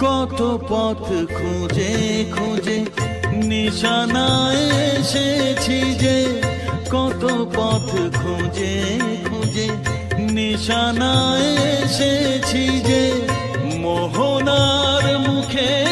কত পথ খুঁজে খুঁজে নিশানায় এসেছি যে, কত পথ খুঁজে খুঁজে নিশানায় এসেছি যে, মোহনার মুখে